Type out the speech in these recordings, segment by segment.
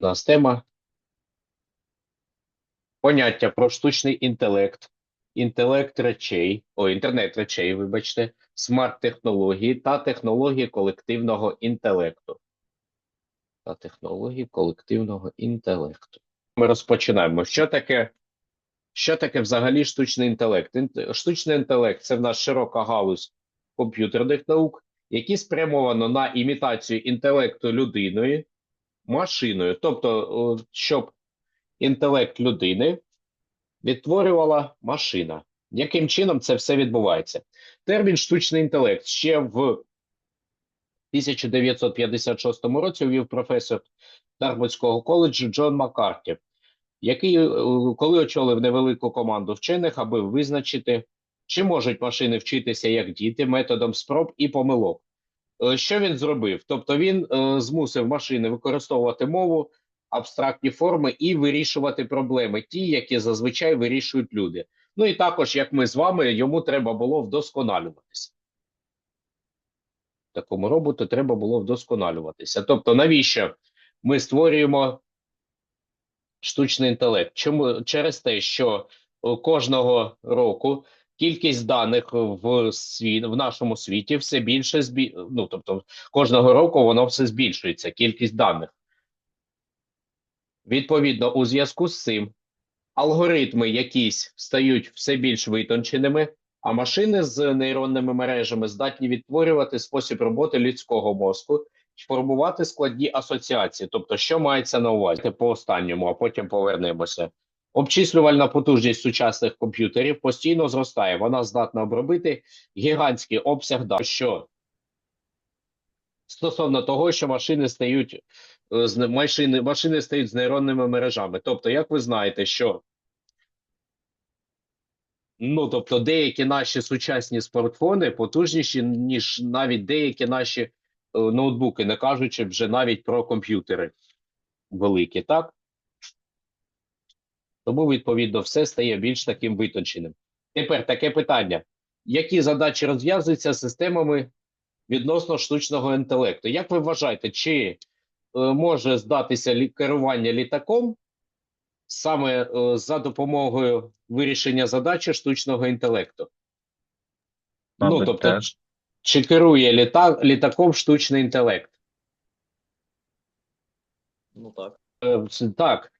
Нас тема поняття про штучний інтелект, інтелект речей, о, інтернет речей, вибачте, смарт-технології та технології колективного інтелекту. Та технології колективного інтелекту. Ми розпочинаємо. Що таке, що таке взагалі штучний інтелект? Штучний інтелект це в нас широка галузь комп'ютерних наук, які спрямовано на імітацію інтелекту людиною машиною. Тобто, щоб інтелект людини відтворювала машина. Яким чином це все відбувається? Термін штучний інтелект ще в 1956 році ввів професор Дарвудського коледжу Джон Маккарті, який, е, коли очолив невелику команду вчених, аби визначити, чи можуть машини вчитися як діти методом спроб і помилок. Е, Що він зробив? Тобто він е, змусив машини використовувати мову, абстрактні форми і вирішувати проблеми, ті, які зазвичай вирішують люди. Ну і також, як ми з вами, йому треба було вдосконалюватися. Такому роботу треба було вдосконалюватися. Тобто, навіщо ми створюємо штучний інтелект? Чому через те, що е, кожного року кількість даних в світ в нашому світі все більше збі... ну, тобто кожного року воно все збільшується, кількість даних. Відповідно, у зв'язку з цим алгоритми якісь стають все більш витонченими, а машини з нейронними мережами здатні відтворювати спосіб роботи людського мозку формувати складні асоціації. Тобто, що мається на увазі по останньому, а потім повернемося. Обчислювальна потужність сучасних комп'ютерів постійно зростає. Вона здатна обробити гігантський обсяг даних, що стосовно того, що машини стають е, з машини, машини стають з нейронними мережами. Тобто, як ви знаєте, що ну, тобто, деякі наші сучасні смартфони потужніші, ніж навіть деякі наші е, ноутбуки, не кажучи вже навіть про комп'ютери великі, так? Тому, відповідно, все стає більш таким витонченим. Тепер таке питання: які задачі розв'язуються системами відносно штучного інтелекту? Як ви вважаєте, чи е, може здатися керування літаком саме е, за допомогою вирішення задачі штучного інтелекту? ну, тобто, теж. чи керує літа, літаком штучний інтелект? Ну так. Е, Так,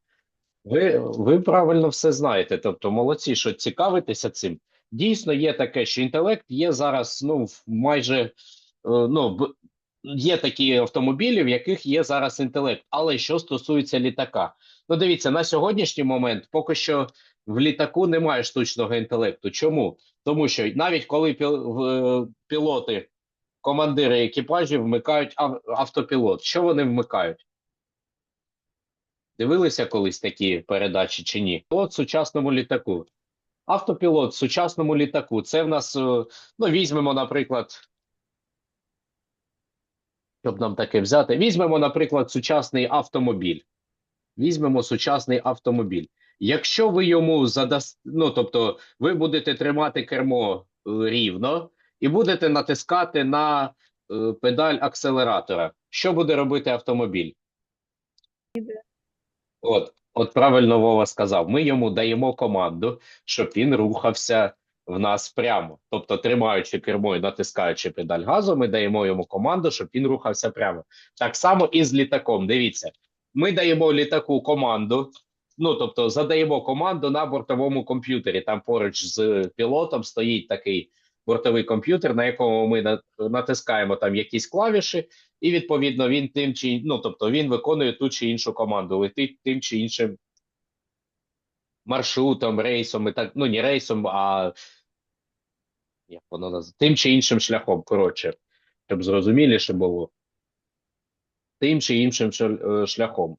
ви, ви правильно все знаєте. Тобто, молодці, що цікавитеся цим. Дійсно, є таке, що інтелект є зараз, ну, майже е, ну, є такі автомобілі, в яких є зараз інтелект. Але що стосується літака, ну дивіться, на сьогоднішній момент поки що в літаку немає штучного інтелекту. Чому? Тому що навіть коли піл- пілоти, командири екіпажів вмикають автопілот, що вони вмикають? Дивилися колись такі передачі чи ні? В сучасному літаку. Автопілот в сучасному літаку. Це в нас, е, ну, візьмемо, наприклад, щоб нам таке взяти. Візьмемо, наприклад, сучасний автомобіль. Візьмемо сучасний автомобіль. Якщо ви йому задасте, ну, тобто, ви будете тримати кермо е, рівно і будете натискати на е, педаль акселератора, що буде робити автомобіль? От, от правильно Вова сказав. Ми йому даємо команду, щоб він рухався в нас прямо. Тобто, тримаючи кермо натискаючи педаль газу, ми даємо йому команду, щоб він рухався прямо. Так само і з літаком. Дивіться, ми даємо літаку команду. Ну, тобто, задаємо команду на бортовому комп'ютері. Там поруч з пілотом стоїть такий бортовий комп'ютер, на якому ми натискаємо там якісь клавіші, і відповідно він тим чи ну, тобто він виконує ту чи іншу команду, летить тим чи іншим маршрутом, рейсом, і так, ну не рейсом, а як воно називається, тим чи іншим шляхом. Коротше, щоб зрозуміліше було. Тим чи іншим е, шляхом.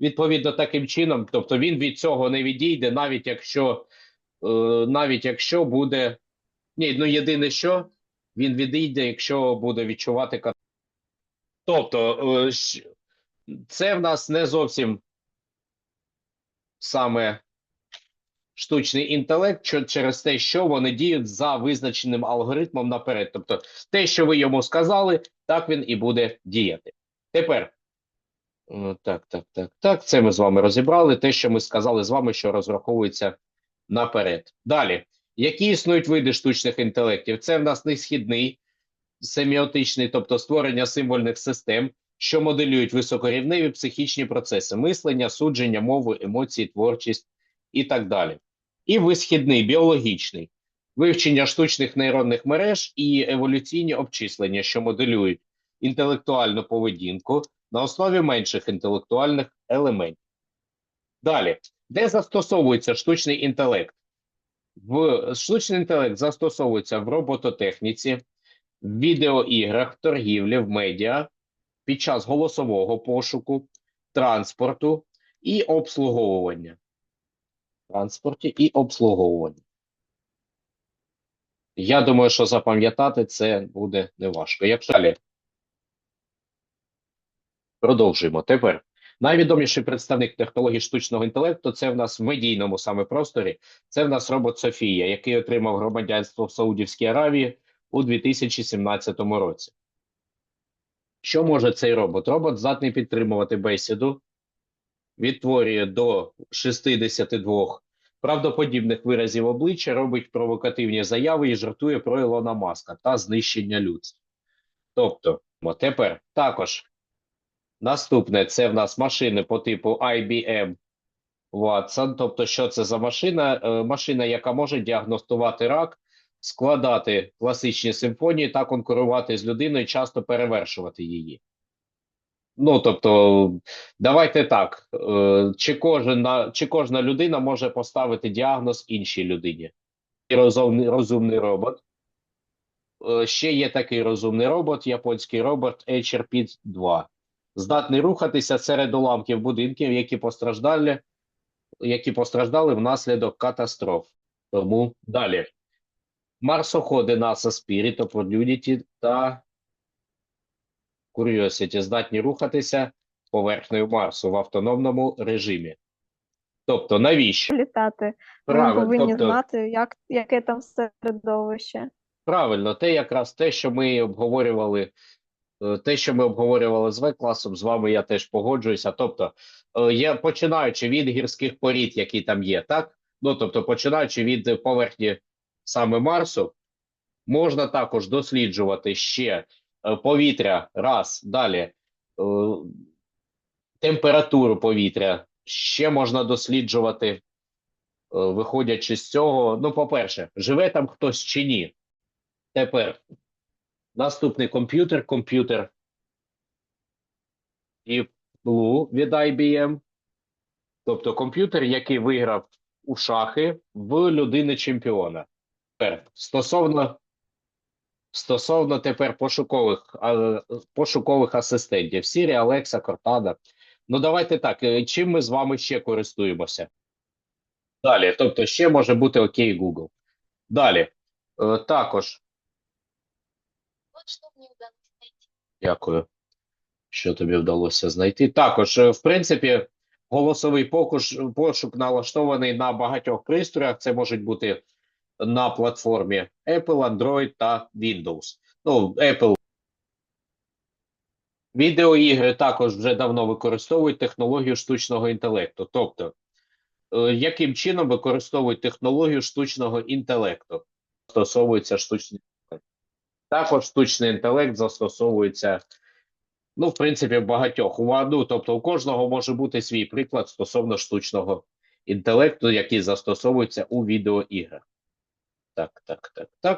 Відповідно, таким чином, тобто він від цього не відійде, навіть якщо, е, навіть якщо буде. Ні, ну єдине, що він відійде, якщо буде відчувати кат- Тобто, е, це в нас не зовсім саме штучний інтелект через те, що вони діють за визначеним алгоритмом наперед. Тобто, те, що ви йому сказали, так він і буде діяти. Тепер Е, Так, так, так, так. Це ми з вами розібрали. Те, що ми сказали з вами, що розраховується наперед. Далі. Які існують види штучних інтелектів? Це в нас несхідний, семіотичний, тобто створення символьних систем, що моделюють високорівневі психічні процеси, мислення, судження, мову, емоції, творчість і так далі. І висхідний, біологічний, вивчення штучних нейронних мереж і еволюційні обчислення, що моделюють інтелектуальну поведінку на основі менших інтелектуальних елементів. Далі, де застосовується штучний інтелект? В штучний інтелект застосовується в робототехніці, в відеоіграх, торгівлі, в медіа, під час голосового пошуку, транспорту і обслуговування. Транспорті і обслуговування. Я думаю, що запам'ятати це буде неважко. Якщо далі. Продовжуємо. Тепер найвідоміший представник технологій штучного інтелекту це в нас в медійному саме просторі. Це в нас робот Софія, який отримав громадянство в Саудівській Аравії у 2017 році. Що може цей робот? Робот здатний підтримувати бесіду, відтворює до 62 правдоподібних виразів обличчя, робить провокативні заяви і жартує про Ілона Маска та знищення людства. Тобто, тепер також наступне це в нас машини по типу IBM Watson. Тобто, що це за машина? Е, Машина, яка може діагностувати рак, складати класичні симфонії та конкурувати з людиною, часто перевершувати її. Ну, тобто, давайте так. е, Чи кожна, чи кожна людина може поставити діагноз іншій людині? Розумний, розумний робот. Е, Ще є такий розумний робот, японський робот HRP 2. Здатний рухатися серед уламків будинків, які постраждали, які постраждали внаслідок катастроф. Тому далі. Марсоходи NASA Spirit, Opportunity та Curiosity здатні рухатися поверхнею Марсу в автономному режимі. Тобто, навіщо? літати. Ми повинні тобто, знати, як, яке там середовище. правильно, те якраз те, що ми обговорювали, те, що ми обговорювали з В-класом, з вами я теж погоджуюся. Тобто, е, я починаючи від гірських порід, які там є, так? Ну, тобто, починаючи від поверхні саме Марсу, можна також досліджувати ще е, повітря, раз, далі, е, температуру повітря, ще можна досліджувати, е, виходячи з цього. Ну, по-перше, живе там хтось чи ні. Тепер наступний комп'ютер, комп'ютер і Blue від IBM. Тобто комп'ютер, який виграв у шахи в людини чемпіона. Тепер стосовно стосовно тепер пошукових пошукових асистентів Siri, Alexa, Cortana. Ну давайте так. е, Чим ми з вами ще користуємося? Далі, тобто ще може бути окей Google. Далі. Е, також Вот что мне удалось найти. Дякую, що тобі вдалося знайти. Також, е, в принципі, голосовий покуш, пошук налаштований на багатьох пристроях. Це можуть бути на платформі Apple, Android та Windows. Ну, Apple. Відеоігри також вже давно використовують технологію штучного інтелекту. Тобто, е, яким чином використовують технологію штучного інтелекту? Стосовується штучний. Також штучний інтелект застосовується Ну, в принципі, в багатьох. У, ну, тобто у кожного може бути свій приклад стосовно штучного інтелекту, який застосовується у відеоіграх. Так, так, так, так.